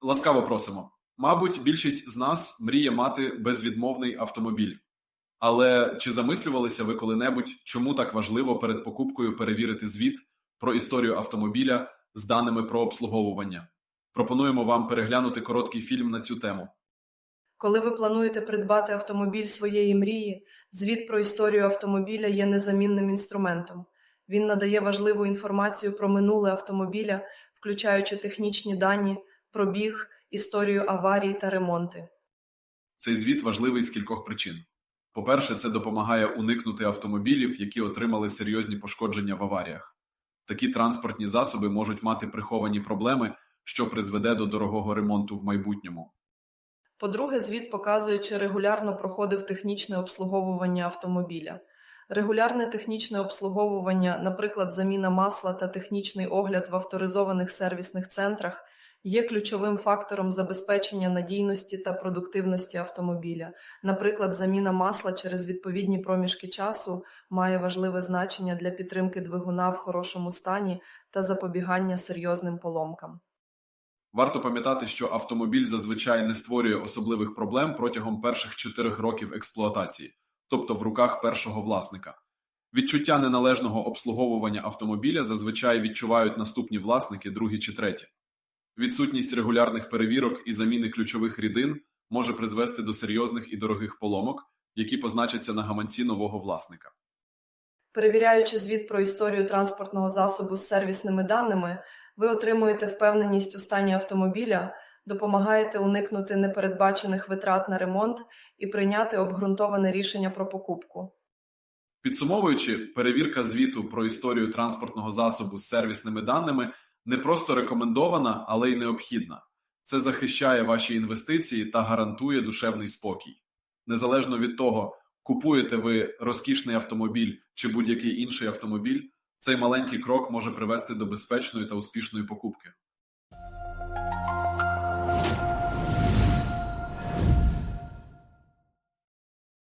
Ласкаво просимо. Мабуть, більшість з нас мріє мати безвідмовний автомобіль. Але чи замислювалися ви коли-небудь, чому так важливо перед покупкою перевірити звіт про історію автомобіля з даними про обслуговування? Пропонуємо вам переглянути короткий фільм на цю тему. Коли ви плануєте придбати автомобіль своєї мрії, звіт про історію автомобіля є незамінним інструментом. Він надає важливу інформацію про минуле автомобіля, включаючи технічні дані, пробіг, історію аварій та ремонти. Цей звіт важливий з кількох причин. По-перше, це допомагає уникнути автомобілів, які отримали серйозні пошкодження в аваріях. Такі транспортні засоби можуть мати приховані проблеми, що призведе до дорогого ремонту в майбутньому. По-друге, звіт показує, чи регулярно проходив технічне обслуговування автомобіля. Регулярне технічне обслуговування, наприклад, заміна масла та технічний огляд в авторизованих сервісних центрах, є ключовим фактором забезпечення надійності та продуктивності автомобіля. Наприклад, заміна масла через відповідні проміжки часу має важливе значення для підтримки двигуна в хорошому стані та запобігання серйозним поломкам. Варто пам'ятати, що автомобіль зазвичай не створює особливих проблем протягом перших чотирьох років експлуатації, тобто в руках першого власника. Відчуття неналежного обслуговування автомобіля зазвичай відчувають наступні власники, другі чи треті. Відсутність регулярних перевірок і заміни ключових рідин може призвести до серйозних і дорогих поломок, які позначаться на гаманці нового власника. Перевіряючи звіт про історію транспортного засобу з сервісними даними, ви отримуєте впевненість у стані автомобіля, допомагаєте уникнути непередбачених витрат на ремонт і прийняти обґрунтоване рішення про покупку. Підсумовуючи, перевірка звіту про історію транспортного засобу з сервісними даними не просто рекомендована, але й необхідна. Це захищає ваші інвестиції та гарантує душевний спокій. Незалежно від того, купуєте ви розкішний автомобіль чи будь-який інший автомобіль, цей маленький крок може привести до безпечної та успішної покупки.